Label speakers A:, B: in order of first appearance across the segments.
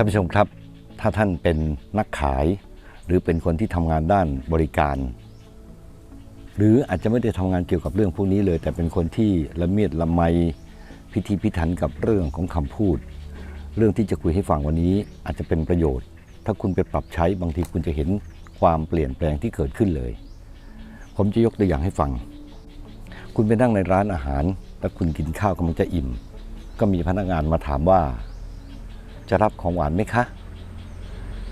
A: ท่านผู้ชมครับ ถ้าท่านเป็นนักขาย หรือเป็นคนที่ทำงานด้านบริการ หรืออาจจะไม่ได้ทำงานเกี่ยวกับเรื่องพวกนี้เลย แต่เป็นคนที่ละเมียดละไมพิธีพิถันกับเรื่องของคำพูด เรื่องที่จะคุยให้ฟังวันนี้อาจจะเป็นประโยชน์ ถ้าคุณไปปรับใช้บางทีคุณจะเห็นความเปลี่ยนแปลงที่เกิดขึ้นเลย ผมจะยกตัวอย่างให้ฟัง คุณไปนั่งในร้านอาหารแล้วคุณกินข้าวกำลังจะอิ่ม ก็มีพนักงานมาถามว่า จะรับของหวานไหมคะ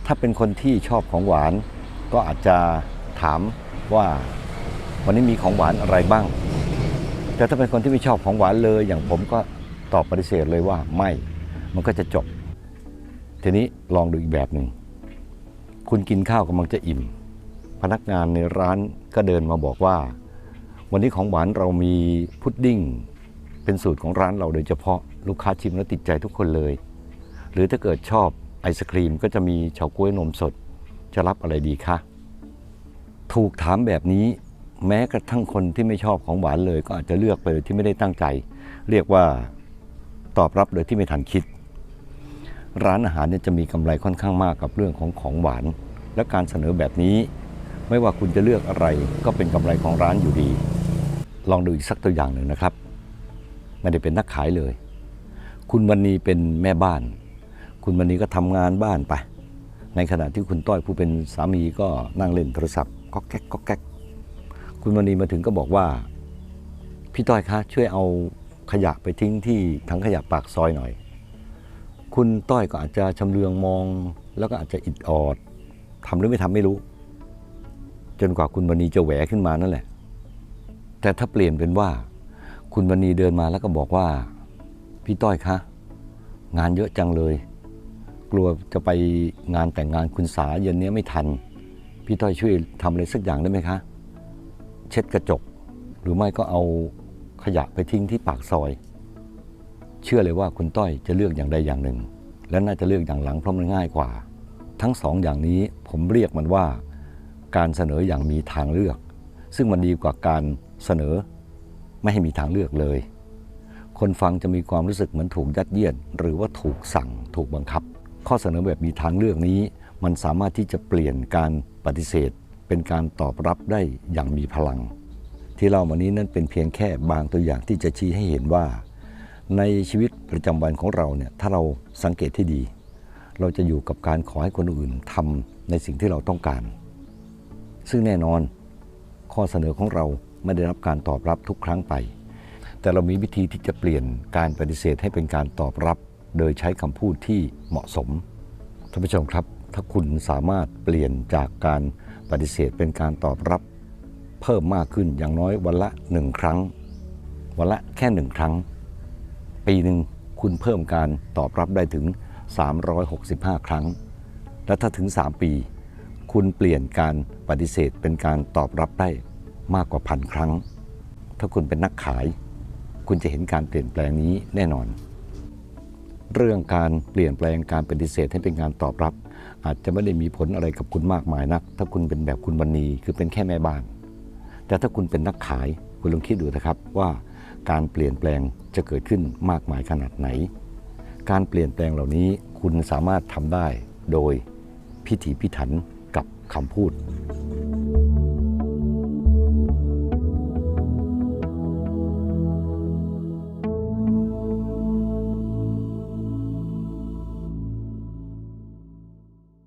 A: ถ้าเป็นคนที่ชอบของหวาน ก็อาจจะถามว่าวันนี้มีของหวานอะไรบ้าง แต่ถ้าเป็นคนที่ไม่ชอบของหวานเลย อย่างผมก็ตอบปฏิเสธเลยว่าไม่ มันก็จะจบ ทีนี้ลองดูอีกแบบหนึ่ง คุณกินข้าวกำลังจะอิ่ม พนักงานในร้านก็เดินมาบอกว่า วันนี้ของหวานเรามีพุดดิ้ง เป็นสูตรของร้านเราโดยเฉพาะ ลูกค้าชิมแล้วติดใจทุกคนเลย หรือถ้าเกิดชอบไอศครีมก็จะมีเฉาก๊วยนมสด จะรับอะไรดีคะ ถูกถามแบบนี้แม้กระทั่งคนที่ไม่ชอบของหวานเลย ก็อาจจะเลือกไปโดยที่ไม่ได้ตั้งใจ เรียกว่าตอบรับโดยที่ไม่ทันคิด ร้านอาหารเนี่ยจะมีกำไรค่อนข้างมากกับเรื่องของของหวาน และการเสนอแบบนี้ ไม่ว่าคุณจะเลือกอะไรก็เป็นกำไรของร้านอยู่ดี ลองดูอีกสักตัวอย่างหนึ่งนะครับไม่ได้เป็นนักขายเลย คุณวันนี้เป็นแม่บ้าน คุณวันนีก็ทำงานบ้านไป ในขณะที่คุณต้อยผู้เป็นสามีก็นั่งเล่นโทรศัพท์ก็แก๊กก็แก๊กคุณวันนีมาถึงก็บอกว่า พี่ต้อยคะช่วยเอาขยะไปทิ้งที่ถังขยะปากซอยหน่อย คุณต้อยก็อาจจะชำเลืองมอง แล้วก็อาจจะอิดออดทำหรือไม่ทำไม่รู้ จนกว่าคุณวันนีจะแหวขึ้นมานั่นแหละ แต่ถ้าเปลี่ยนเป็นว่า คุณวันนีเดินมาแล้วก็บอกว่า พี่ต้อยคะงานเยอะจังเลย กลัวจะไปงานแต่งงานคุณสาเย็นนี้ไม่ทัน พี่ต้อยช่วยทำอะไรสักอย่างได้ไหมคะ เช็ดกระจก หรือไม่ก็เอาขยะไปทิ้งที่ปากซอย เชื่อเลยว่าคุณต้อยจะเลือกอย่างใดอย่างหนึ่ง และน่าจะเลือกอย่างหลังเพราะมันง่ายกว่า ทั้งสองอย่างนี้ผมเรียกมันว่า การเสนออย่างมีทางเลือก ซึ่งมันดีกว่าการเสนอไม่ให้มีทางเลือกเลย คนฟังจะมีความรู้สึกเหมือนถูกยัดเยียดหรือว่าถูกสั่งถูกบังคับ ข้อเสนอแบบมีทางเลือกนี้ มันสามารถที่จะเปลี่ยนการปฏิเสธ เป็นการตอบรับได้อย่างมีพลัง ที่เรามานี้นั่นเป็นเพียงแค่บางตัวอย่างที่จะชี้ให้เห็นว่า ในชีวิตประจำวันของเราเนี่ยถ้าเราสังเกตที่ดี เราจะอยู่กับการขอให้คนอื่นทำในสิ่งที่เราต้องการ ซึ่งแน่นอนข้อเสนอของเราไม่ได้รับการตอบรับทุกครั้งไป แต่เรามีวิธีที่จะเปลี่ยนการปฏิเสธให้เป็นการตอบรับ โดยใช้คำพูดที่เหมาะสมท่านผู้ชมครับ ถ้าคุณสามารถเปลี่ยนจากการปฏิเสธเป็นการตอบรับ เพิ่มมากขึ้นอย่างน้อยวันละหนึ่งครั้ง วันละแค่หนึ่งครั้ง ปีหนึ่งคุณเพิ่มการตอบรับได้ถึง 365 ครั้ง และถ้าถึง 3 ปี คุณเปลี่ยนการปฏิเสธเป็นการตอบรับได้มากกว่าพันครั้ง ถ้าคุณเป็นนักขาย คุณจะเห็นการเปลี่ยนแปลงนี้แน่นอน เรื่องการเปลี่ยนแปลงการปฏิเสธให้เป็นการตอบรับ อาจจะไม่ได้มีผลอะไรกับคุณมากมายนัก ถ้าคุณเป็นแบบคุณวันนีคือเป็นแค่แม่บ้าน แต่ถ้าคุณเป็นนักขายคุณลองคิดดูนะครับว่าการเปลี่ยนแปลงจะเกิดขึ้นมากมายขนาดไหน การเปลี่ยนแปลงเหล่านี้คุณสามารถทำได้โดยพิถีพิถันกับคำพูด